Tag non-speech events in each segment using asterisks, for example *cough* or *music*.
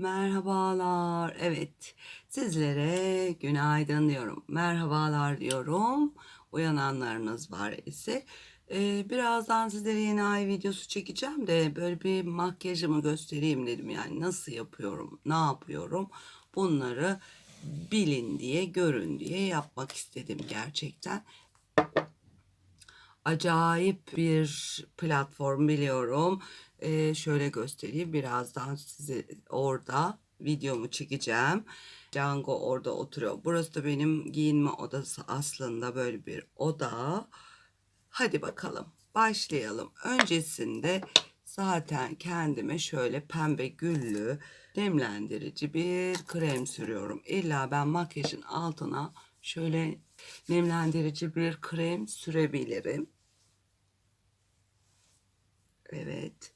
Merhabalar. Evet, sizlere günaydın diyorum. Merhabalar diyorum. Uyananlarınız var ise. Ee, birazdan sizlere yeni ay videosu çekeceğim de böyle bir makyajımı göstereyim dedim. Yani nasıl yapıyorum, ne yapıyorum bunları bilin diye, görün diye yapmak istedim gerçekten acayip bir platform biliyorum. Ee, şöyle göstereyim. Birazdan size orada videomu çekeceğim. Django orada oturuyor. Burası da benim giyinme odası aslında böyle bir oda. Hadi bakalım başlayalım. Öncesinde zaten kendime şöyle pembe güllü nemlendirici bir krem sürüyorum. İlla ben makyajın altına şöyle nemlendirici bir krem sürebilirim. Evet.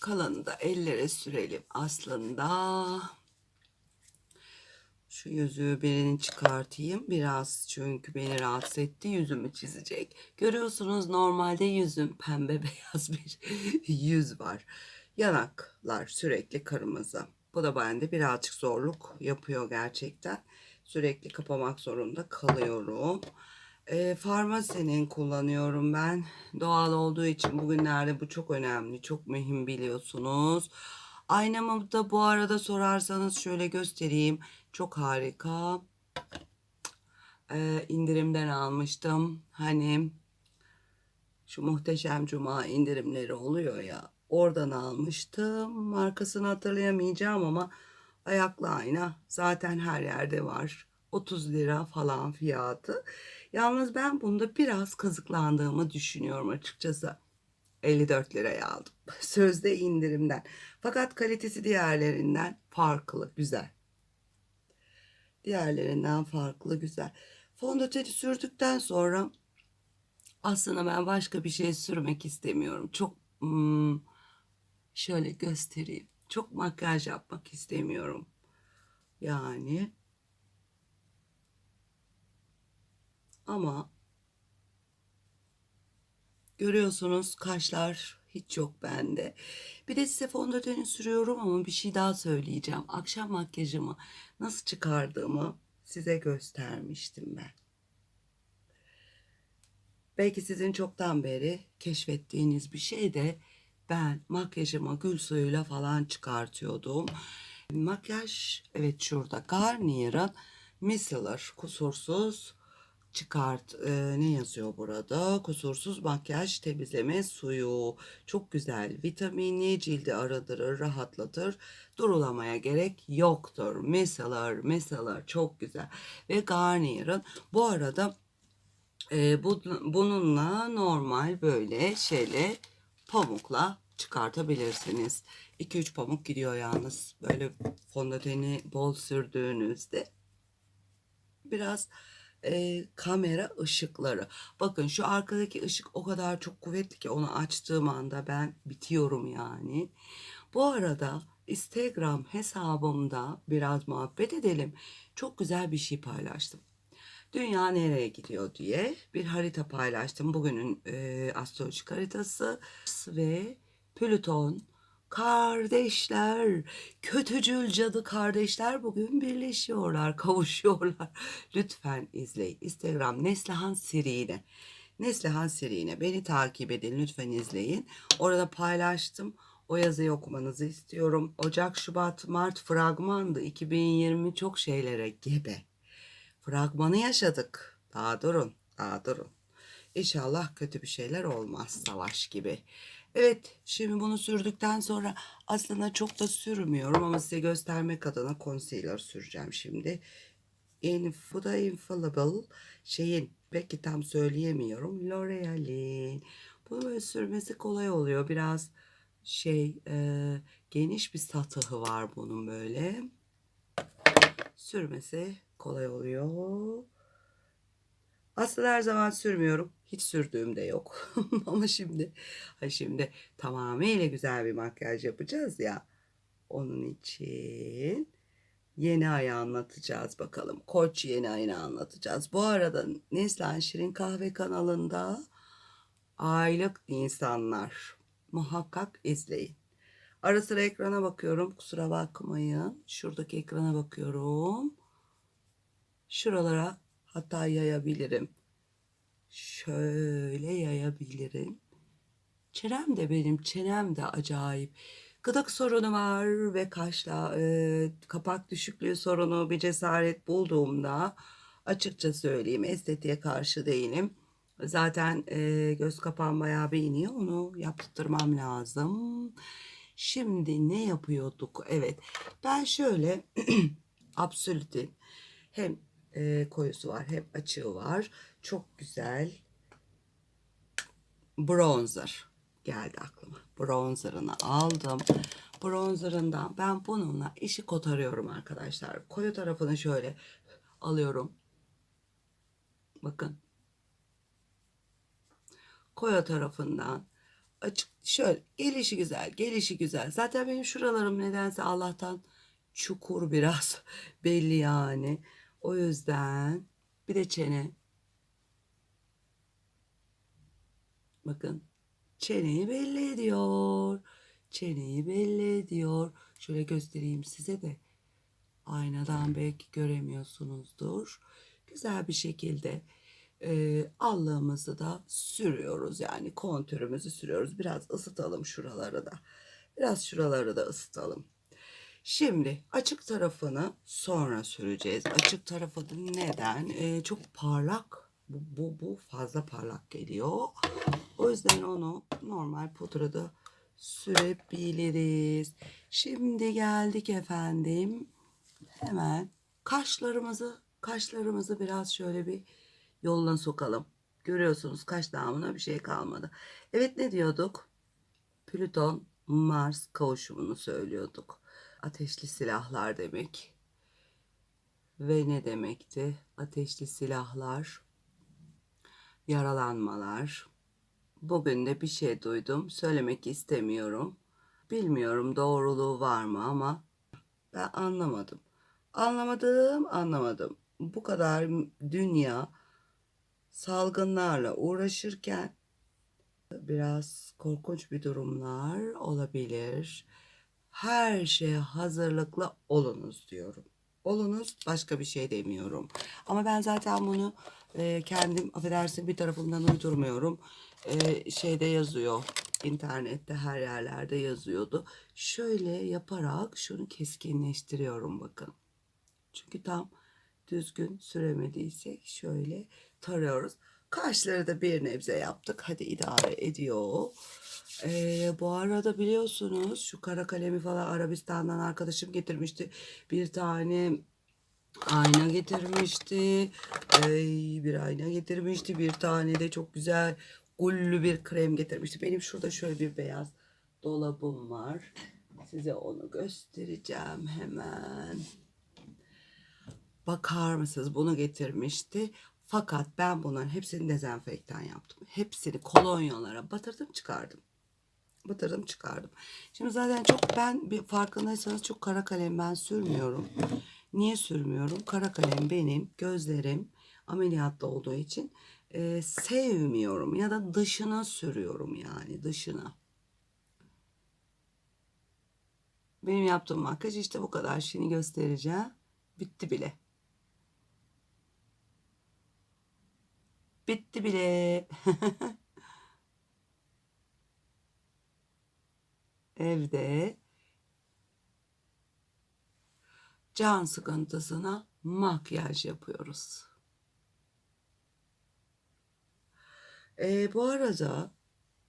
Kalanı da ellere sürelim aslında. Şu yüzüğü birini çıkartayım biraz çünkü beni rahatsız etti yüzümü çizecek. Görüyorsunuz normalde yüzüm pembe *laughs* beyaz bir yüz var. Yanaklar sürekli kırmızı. Bu da bende birazcık zorluk yapıyor gerçekten. Sürekli kapamak zorunda kalıyorum. E, farmasinin kullanıyorum ben. Doğal olduğu için bugünlerde bu çok önemli, çok mühim biliyorsunuz. Aynamı da bu arada sorarsanız şöyle göstereyim. Çok harika. E, indirimden almıştım. Hani şu muhteşem cuma indirimleri oluyor ya. Oradan almıştım. Markasını hatırlayamayacağım ama ayaklı ayna zaten her yerde var. 30 lira falan fiyatı. Yalnız ben bunda biraz kazıklandığımı düşünüyorum açıkçası. 54 liraya aldım. *laughs* Sözde indirimden. Fakat kalitesi diğerlerinden farklı, güzel. Diğerlerinden farklı, güzel. Fondöteni sürdükten sonra aslında ben başka bir şey sürmek istemiyorum. Çok hmm, şöyle göstereyim. Çok makyaj yapmak istemiyorum. Yani ama görüyorsunuz kaşlar hiç yok bende. Bir de size fondöteni sürüyorum ama bir şey daha söyleyeceğim. Akşam makyajımı nasıl çıkardığımı size göstermiştim ben. Belki sizin çoktan beri keşfettiğiniz bir şey de ben makyajımı gül suyuyla falan çıkartıyordum. Makyaj evet şurada Garnier'ın Micellar kusursuz çıkart e, ne yazıyor burada kusursuz makyaj temizleme suyu çok güzel vitaminli cildi aradırır rahatlatır durulamaya gerek yoktur Micellar Micellar çok güzel ve Garnier'ın bu arada e, bu, bununla normal böyle şeyle pamukla çıkartabilirsiniz. 2-3 pamuk gidiyor yalnız. Böyle fondöteni bol sürdüğünüzde. Biraz e, kamera ışıkları. Bakın şu arkadaki ışık o kadar çok kuvvetli ki onu açtığım anda ben bitiyorum yani. Bu arada Instagram hesabımda biraz muhabbet edelim. Çok güzel bir şey paylaştım. Dünya nereye gidiyor diye bir harita paylaştım. Bugünün e, astrolojik haritası ve Plüton kardeşler, kötücül cadı kardeşler bugün birleşiyorlar, *laughs* kavuşuyorlar. Lütfen izleyin. Instagram Neslihan Sirine. Neslihan Sirine. Beni takip edin. Lütfen izleyin. Orada paylaştım. O yazıyı okumanızı istiyorum. Ocak, Şubat, Mart fragmandı. 2020 çok şeylere gebe. Fragmanı yaşadık. Daha durun, daha durun. İnşallah kötü bir şeyler olmaz savaş gibi. Evet şimdi bunu sürdükten sonra aslında çok da sürmüyorum ama size göstermek adına concealer süreceğim şimdi. Inf da Infallible şeyin peki tam söyleyemiyorum. L'Oreal'in. Bunu böyle sürmesi kolay oluyor. Biraz şey e, geniş bir satıhı var bunun böyle. Sürmesi kolay oluyor. Aslında her zaman sürmüyorum. Hiç sürdüğüm de yok. *laughs* Ama şimdi şimdi tamamıyla güzel bir makyaj yapacağız ya. Onun için yeni ayı anlatacağız bakalım. Koç yeni ayını anlatacağız. Bu arada Neslihan Şirin Kahve kanalında aylık insanlar muhakkak izleyin. Ara sıra ekrana bakıyorum. Kusura bakmayın. Şuradaki ekrana bakıyorum. Şuralara hatta yayabilirim. Şöyle yayabilirim. Çenem de benim çenem de acayip. Gıdık sorunu var ve kaşla e, kapak düşüklüğü sorunu bir cesaret bulduğumda açıkça söyleyeyim estetiğe karşı değilim. Zaten e, göz kapağım bayağı bir iniyor onu yaptırmam lazım. Şimdi ne yapıyorduk? Evet ben şöyle *clears throat* Absolut'in hem e, koyusu var hem açığı var. Çok güzel bronzer geldi aklıma. Bronzerını aldım. Bronzerından ben bununla işi kotarıyorum arkadaşlar. Koyu tarafını şöyle alıyorum. Bakın. Koyu tarafından açık şöyle gelişi güzel gelişi güzel. Zaten benim şuralarım nedense Allah'tan çukur biraz *laughs* belli yani. O yüzden bir de çene. Bakın çeneyi belli ediyor. Çeneyi belli ediyor. Şöyle göstereyim size de. Aynadan belki göremiyorsunuzdur. Güzel bir şekilde e, allığımızı da sürüyoruz. Yani kontürümüzü sürüyoruz. Biraz ısıtalım şuraları da. Biraz şuraları da ısıtalım. Şimdi açık tarafını sonra süreceğiz. Açık tarafı neden? Ee, çok parlak. Bu, bu, bu fazla parlak geliyor. O yüzden onu normal pudrada sürebiliriz. Şimdi geldik efendim. Hemen kaşlarımızı kaşlarımızı biraz şöyle bir yoluna sokalım. Görüyorsunuz kaş damına bir şey kalmadı. Evet ne diyorduk? Plüton Mars kavuşumunu söylüyorduk. Ateşli silahlar demek. Ve ne demekti? Ateşli silahlar, yaralanmalar. Bugün de bir şey duydum. Söylemek istemiyorum. Bilmiyorum doğruluğu var mı ama ben anlamadım. Anlamadım, anlamadım. Bu kadar dünya salgınlarla uğraşırken biraz korkunç bir durumlar olabilir. Her şeye hazırlıklı olunuz diyorum. Olunuz başka bir şey demiyorum. Ama ben zaten bunu e, kendim affedersin bir tarafımdan uydurmuyorum. E, şeyde yazıyor. internette her yerlerde yazıyordu. Şöyle yaparak şunu keskinleştiriyorum bakın. Çünkü tam düzgün süremediysek şöyle tarıyoruz. Kaşları da bir nebze yaptık. Hadi idare ediyor. Ee, bu arada biliyorsunuz şu kara kalemi falan Arabistan'dan arkadaşım getirmişti. Bir tane ayna getirmişti. Ee, bir ayna getirmişti. Bir tane de çok güzel gullü bir krem getirmişti. Benim şurada şöyle bir beyaz dolabım var. Size onu göstereceğim hemen. Bakar mısınız? Bunu getirmişti. Fakat ben bunların hepsini dezenfektan yaptım. Hepsini kolonyalara batırdım çıkardım. Batırdım çıkardım. Şimdi zaten çok ben bir farkındaysanız çok kara kalem ben sürmüyorum. Niye sürmüyorum? Kara kalem benim gözlerim ameliyatta olduğu için e, sevmiyorum ya da dışına sürüyorum yani dışına. Benim yaptığım makyaj işte bu kadar. Şimdi göstereceğim. Bitti bile. Bitti bile. *laughs* Evde can sıkıntısına makyaj yapıyoruz. E, bu arada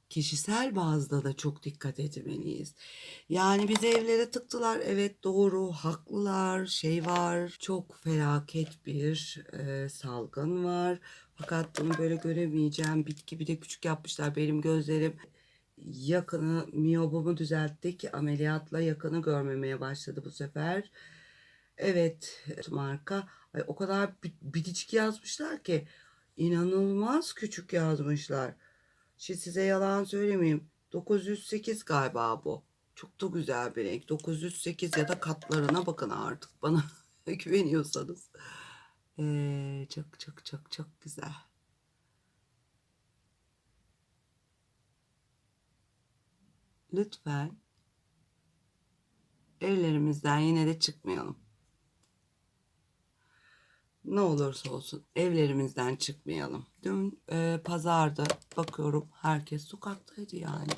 kişisel bazda da çok dikkat etmeliyiz. Yani bizi evlere tıktılar. Evet doğru, haklılar. Şey var, çok felaket bir e, salgın var. Fakat bunu böyle göremeyeceğim. Bitki bir de küçük yapmışlar benim gözlerim. Yakını, miyobumu düzelttik. Ameliyatla yakını görmemeye başladı bu sefer. Evet marka. Ay, o kadar bitişik yazmışlar ki. inanılmaz küçük yazmışlar. Şimdi size yalan söylemeyeyim. 908 galiba bu. Çok da güzel bir renk. 908 ya da katlarına bakın artık bana *laughs* güveniyorsanız. Ee, çok çok çok çok güzel. Lütfen evlerimizden yine de çıkmayalım. Ne olursa olsun evlerimizden çıkmayalım. Dün e, pazarda bakıyorum herkes sokaktaydı yani.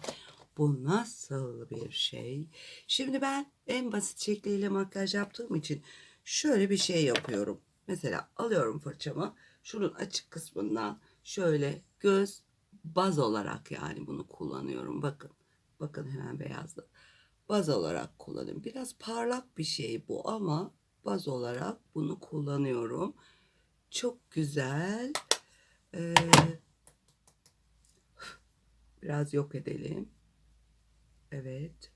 Bu nasıl bir şey? Şimdi ben en basit şekliyle makyaj yaptığım için şöyle bir şey yapıyorum. Mesela alıyorum fırçamı. Şunun açık kısmından şöyle göz baz olarak yani bunu kullanıyorum. Bakın. Bakın hemen beyazladı. Baz olarak kullanıyorum. Biraz parlak bir şey bu ama baz olarak bunu kullanıyorum. Çok güzel. Ee, biraz yok edelim. Evet.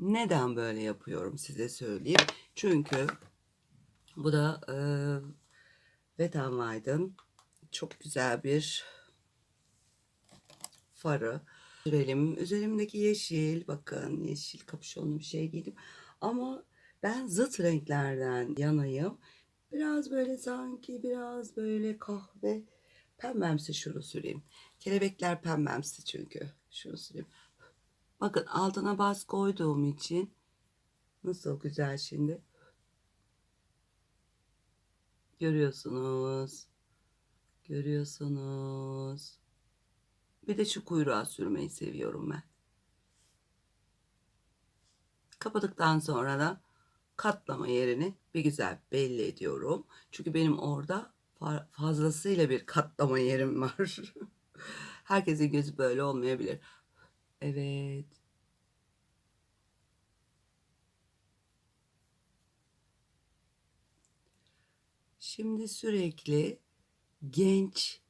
Neden böyle yapıyorum size söyleyeyim. Çünkü bu da e, Wet n Wild'ın çok güzel bir farı. Sürelim. Üzerimdeki yeşil. Bakın yeşil kapüşonlu bir şey giydim. Ama ben zıt renklerden yanayım. Biraz böyle sanki biraz böyle kahve pembemsi şunu süreyim. Kelebekler pembemsi çünkü. Şunu süreyim. Bakın altına bas koyduğum için nasıl güzel şimdi. Görüyorsunuz. Görüyorsunuz. Bir de şu kuyruğa sürmeyi seviyorum ben. Kapadıktan sonra da katlama yerini bir güzel belli ediyorum. Çünkü benim orada fazlasıyla bir katlama yerim var. *laughs* Herkesin gözü böyle olmayabilir. Evet. Şimdi sürekli genç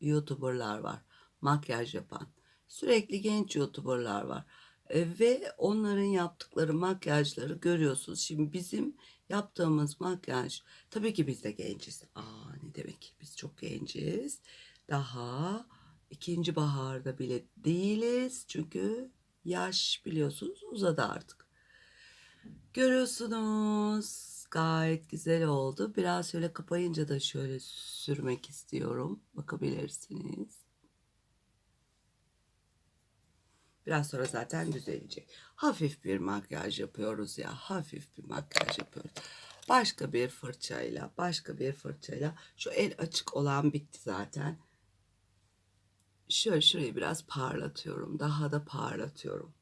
YouTuber'lar var. Makyaj yapan. Sürekli genç YouTuber'lar var. E, ve onların yaptıkları makyajları görüyorsunuz. Şimdi bizim yaptığımız makyaj tabii ki biz de genciz. Aa ne demek biz çok genciz. Daha ikinci baharda bile değiliz. Çünkü yaş biliyorsunuz uzadı artık. Görüyorsunuz gayet güzel oldu. Biraz şöyle kapayınca da şöyle sürmek istiyorum. Bakabilirsiniz. Biraz sonra zaten düzelecek. Hafif bir makyaj yapıyoruz ya. Hafif bir makyaj yapıyoruz. Başka bir fırçayla, başka bir fırçayla. Şu el açık olan bitti zaten. Şöyle şurayı biraz parlatıyorum. Daha da parlatıyorum.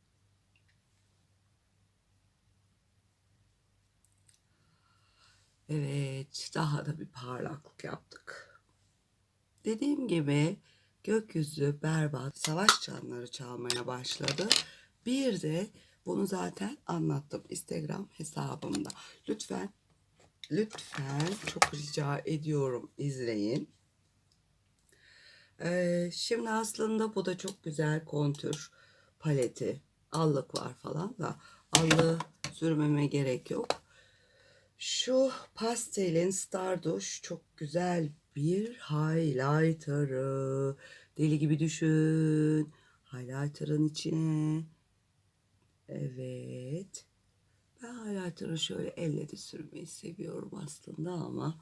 Evet, daha da bir parlaklık yaptık. Dediğim gibi gökyüzü berbat, savaş çanları çalmaya başladı. Bir de bunu zaten anlattım Instagram hesabımda. Lütfen, lütfen çok rica ediyorum izleyin. Ee, şimdi aslında bu da çok güzel kontür paleti. Allık var falan da allığı sürmeme gerek yok. Şu pastelin Starduş çok güzel bir highlighter'ı. Deli gibi düşün. Highlighter'ın içine. Evet. Ben highlighter'ı şöyle elle de sürmeyi seviyorum aslında ama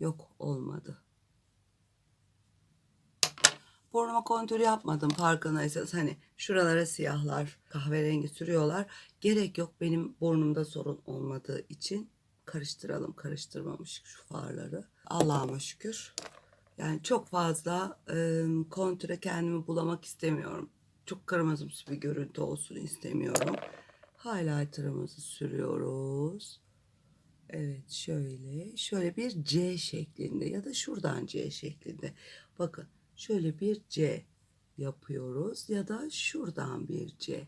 yok olmadı. Burnuma kontür yapmadım farkındaysanız. Hani şuralara siyahlar kahverengi sürüyorlar. Gerek yok benim burnumda sorun olmadığı için karıştıralım karıştırmamış şu farları. Allah'ıma şükür. Yani çok fazla e, kontüre kendimi bulamak istemiyorum. Çok kırmızımsı bir görüntü olsun istemiyorum. Highlighter'ımızı sürüyoruz. Evet şöyle. Şöyle bir C şeklinde ya da şuradan C şeklinde. Bakın şöyle bir C yapıyoruz ya da şuradan bir C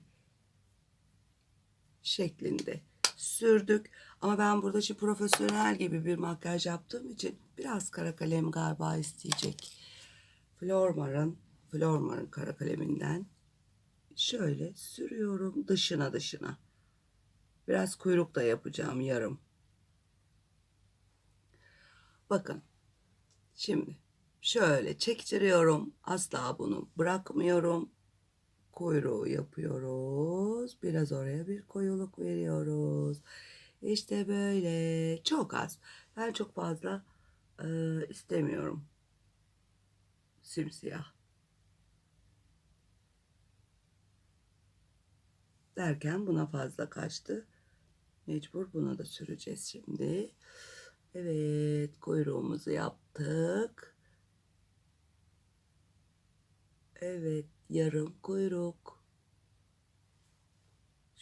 şeklinde sürdük. Ama ben burada şu profesyonel gibi bir makyaj yaptığım için biraz kara kalem galiba isteyecek. Flormar'ın Flormar'ın kara kaleminden şöyle sürüyorum dışına dışına. Biraz kuyruk da yapacağım yarım. Bakın. Şimdi şöyle çektiriyorum. Asla bunu bırakmıyorum kuyruğu yapıyoruz. Biraz oraya bir koyuluk veriyoruz. İşte böyle çok az. Ben çok fazla e, istemiyorum. Simsiyah. derken buna fazla kaçtı. Mecbur buna da süreceğiz şimdi. Evet kuyruğumuzu yaptık. Evet yarım kuyruk.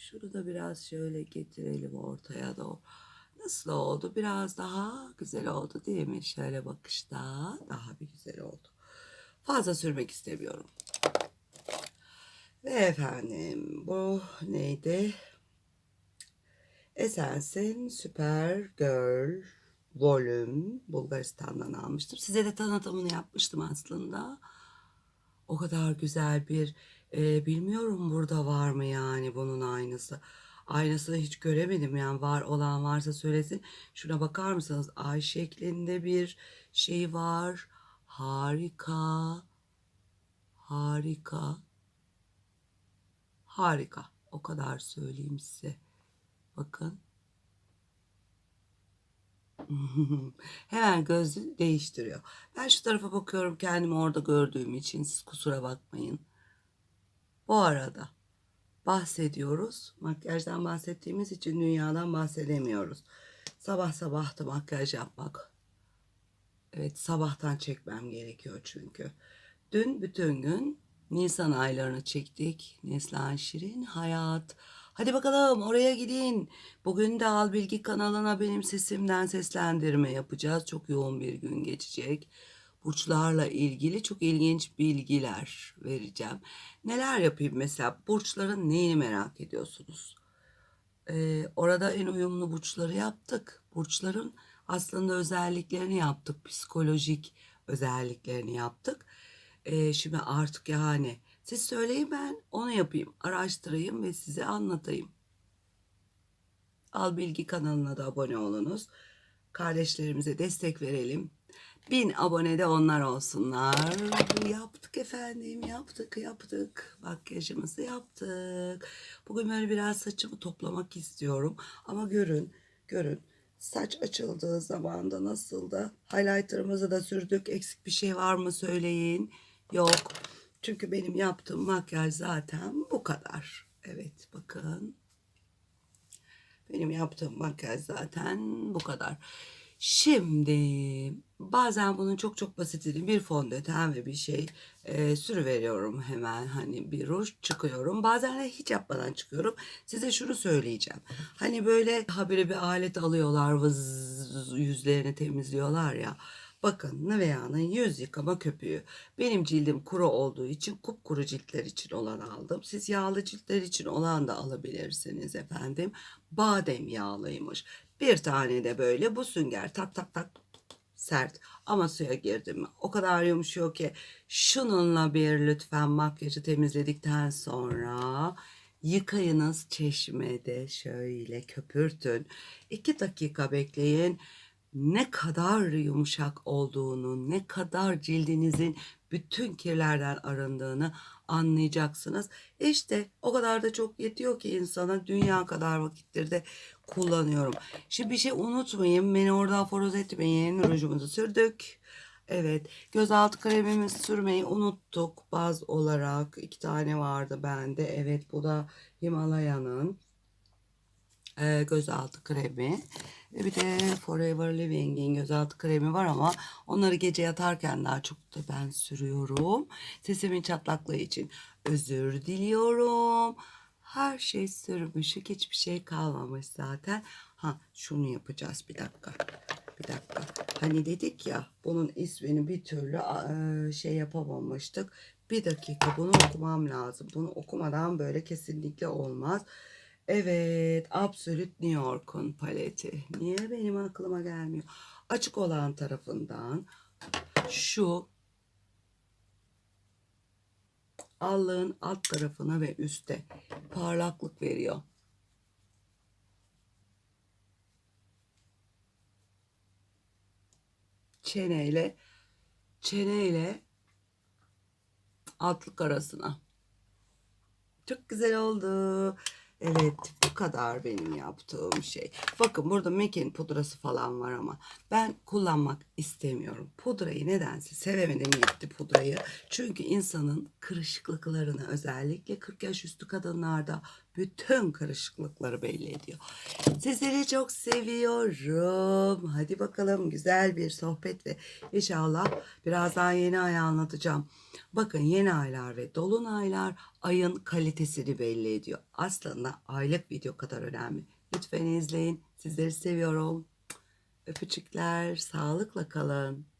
Şunu da biraz şöyle getirelim ortaya doğru. Nasıl oldu? Biraz daha güzel oldu değil mi? Şöyle bakışta daha bir güzel oldu. Fazla sürmek istemiyorum. Ve efendim bu neydi? Esensin Süper Girl Volüm Bulgaristan'dan almıştım. Size de tanıtımını yapmıştım aslında. O kadar güzel bir e, bilmiyorum burada var mı yani bunun aynısı. Aynısını hiç göremedim yani var olan varsa söylesin. Şuna bakar mısınız? Ay şeklinde bir şey var. Harika. Harika. Harika. O kadar söyleyeyim size. Bakın. *laughs* Hemen gözü değiştiriyor. Ben şu tarafa bakıyorum kendimi orada gördüğüm için siz kusura bakmayın. Bu arada bahsediyoruz. Makyajdan bahsettiğimiz için dünyadan bahsedemiyoruz. Sabah sabah da makyaj yapmak. Evet sabahtan çekmem gerekiyor çünkü. Dün bütün gün Nisan aylarını çektik. Neslihan Şirin Hayat. Hadi bakalım oraya gidin. Bugün de Al Bilgi kanalına benim sesimden seslendirme yapacağız. Çok yoğun bir gün geçecek. Burçlarla ilgili çok ilginç bilgiler vereceğim. Neler yapayım mesela? Burçların neyini merak ediyorsunuz? Ee, orada en uyumlu burçları yaptık. Burçların aslında özelliklerini yaptık. Psikolojik özelliklerini yaptık. Ee, şimdi artık yani siz söyleyin ben onu yapayım. Araştırayım ve size anlatayım. Al Bilgi kanalına da abone olunuz. Kardeşlerimize destek verelim. Bin abone de onlar olsunlar. Yaptık efendim yaptık yaptık. Makyajımızı yaptık. Bugün böyle biraz saçımı toplamak istiyorum. Ama görün görün. Saç açıldığı zaman da nasıl da highlighter'ımızı da sürdük. Eksik bir şey var mı söyleyin. Yok. Çünkü benim yaptığım makyaj zaten bu kadar. Evet bakın. Benim yaptığım makyaj zaten bu kadar. Şimdi bazen bunun çok çok basitini bir fondöten ve bir şey e, sürüveriyorum hemen hani bir ruj çıkıyorum. Bazen de hiç yapmadan çıkıyorum. Size şunu söyleyeceğim. Hani böyle habire bir alet alıyorlar vız yüzlerini temizliyorlar ya. Bakın Nivea'nın yüz yıkama köpüğü. Benim cildim kuru olduğu için kupkuru ciltler için olan aldım. Siz yağlı ciltler için olan da alabilirsiniz efendim. Badem yağlıymış. Bir tane de böyle bu sünger tak tak tak sert ama suya girdim. O kadar yumuşuyor ki. Şununla bir lütfen makyajı temizledikten sonra yıkayınız çeşmede. Şöyle köpürtün. 2 dakika bekleyin ne kadar yumuşak olduğunu, ne kadar cildinizin bütün kirlerden arındığını anlayacaksınız. İşte o kadar da çok yetiyor ki insana dünya kadar vakittir de kullanıyorum. Şimdi bir şey unutmayın. Beni oradan foroz etmeyin. Rujumuzu sürdük. Evet. Gözaltı kremimizi sürmeyi unuttuk. Baz olarak iki tane vardı bende. Evet bu da Himalaya'nın e, gözaltı kremi. Ve bir de Forever Living'in gözaltı kremi var ama onları gece yatarken daha çok da ben sürüyorum. Sesimin çatlaklığı için özür diliyorum. Her şey sürmüşük hiçbir şey kalmamış zaten. Ha şunu yapacağız bir dakika. Bir dakika. Hani dedik ya bunun ismini bir türlü e, şey yapamamıştık. Bir dakika bunu okumam lazım. Bunu okumadan böyle kesinlikle olmaz. Evet, Absolute New York'un paleti. Niye benim aklıma gelmiyor? Açık olan tarafından şu allığın alt tarafına ve üste parlaklık veriyor. Çeneyle çeneyle altlık arasına. Çok güzel oldu. Evet bu kadar benim yaptığım şey. Bakın burada Mekin pudrası falan var ama ben kullanmak istemiyorum. Pudrayı nedense sevemedim gitti pudrayı. Çünkü insanın kırışıklıklarını özellikle 40 yaş üstü kadınlarda bütün kırışıklıkları belli ediyor. Sizleri çok seviyorum. Hadi bakalım güzel bir sohbet ve inşallah birazdan yeni ay anlatacağım. Bakın yeni aylar ve dolunaylar ayın kalitesini belli ediyor. Aslında aylık video kadar önemli. Lütfen izleyin. Sizleri seviyorum. Öpücükler. Sağlıkla kalın.